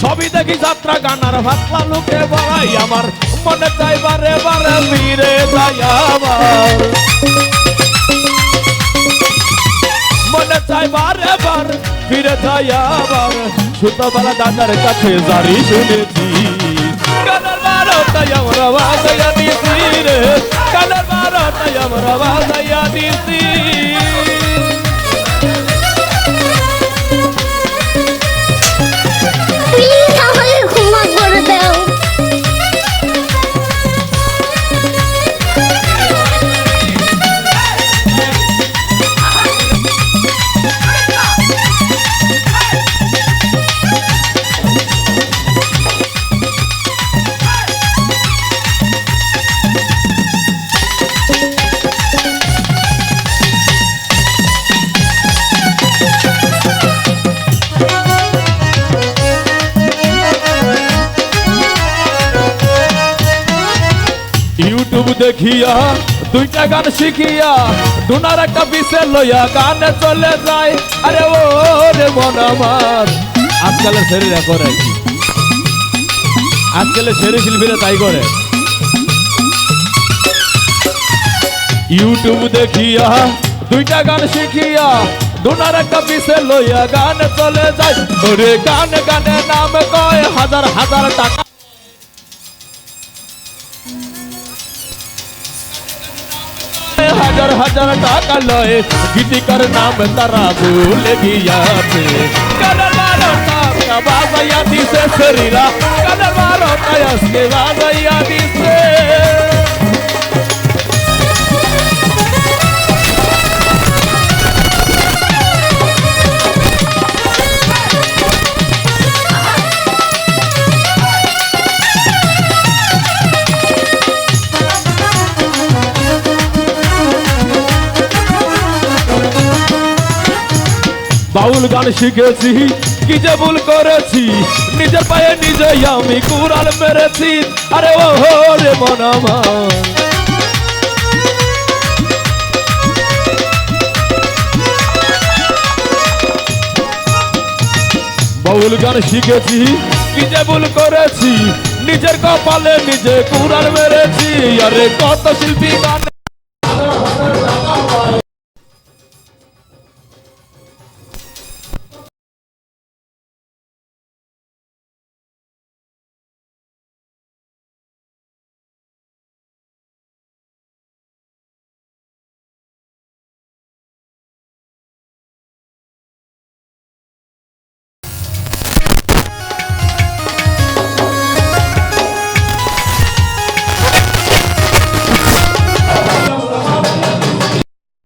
সবই দেখি যাত্রা গানার ভাতলা লোকে বলাই আমার। মনে চাই বারে বারে ফিরে যাই আমার মনে চাই বারে বার ফিরে যাই আবার। সুতোবেলা দাদার কাছে জারি শুনেছি। কানার বারোটাই আমরা বাজাইয়া দিয়েছি রে। কানার বারোটাই আমরা বাজাইয়া দিয়েছি ইউটিউব দেখিয়া দুইটা গান শিখিয়া দুনার একটা বিষে লইয়া গানে চলে যায়। আরে ও রে মন আমার, আজকালের ছেলেরা করে। কি? আজকালের ছেলে শিল্পীরা তাই করে। ইউটিউব দেখিয়া দুইটা গান শিখিয়া দুনার একটা পিছে লইয়া গান চলে যায়। ওরে গান গানে নাম কয়, হাজার হাজার টাকা। হাজার হাজার টাকা লয় গীতিকার নাম তারা ভুলে গিয়াছে কানার বারো টাকা বাজাইয়া দিছে শরীরা কানার বারো টায়াসকে বাজাইয়া দিছে বাউল গান শিখেছি, কি যে ভুল করেছি, নিজের পায়ে নিজে আমি কুড়াল মেরেছি। আরে ও রে মন বাউল গান শিখেছি, কি যে ভুল করেছি, নিজের কপালে নিজে কুড়াল মেরেছি। আরে কত শিল্পী গান